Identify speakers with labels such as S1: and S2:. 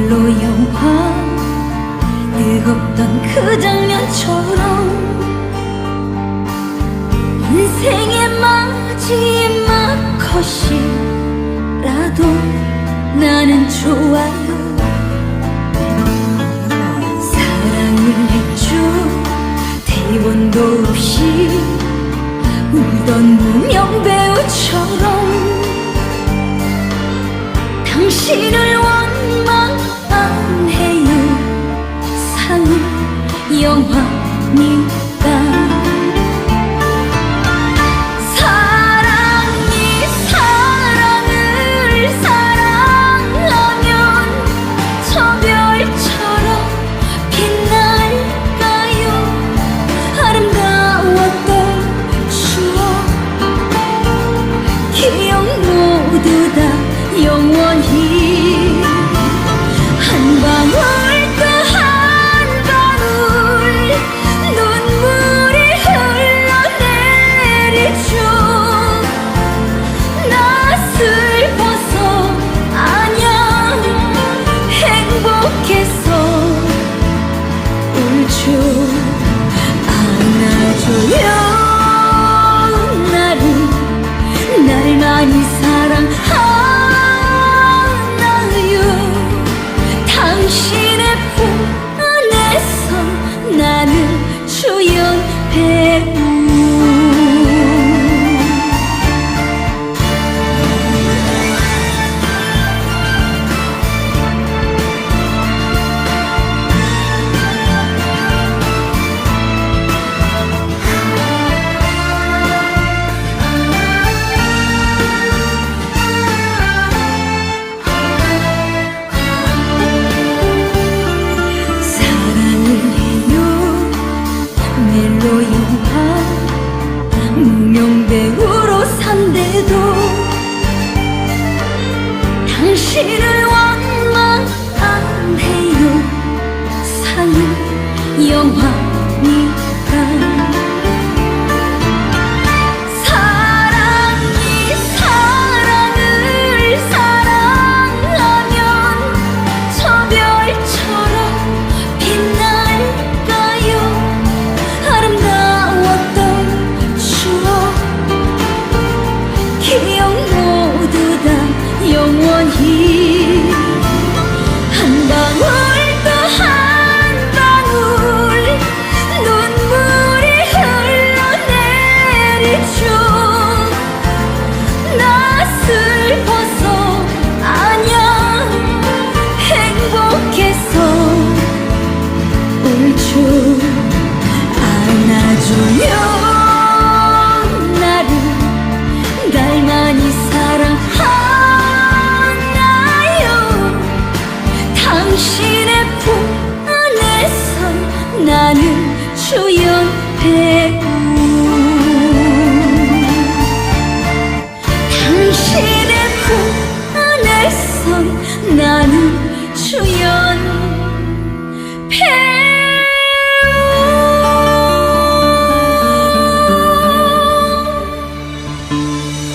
S1: 별로 영화 뜨겁던 그 장면처럼 인생의 마지막 컷이라도 나는 좋아요. 사랑을 했죠 대본도 없이 울던 무명배우처럼 당신을 光环你。to you. you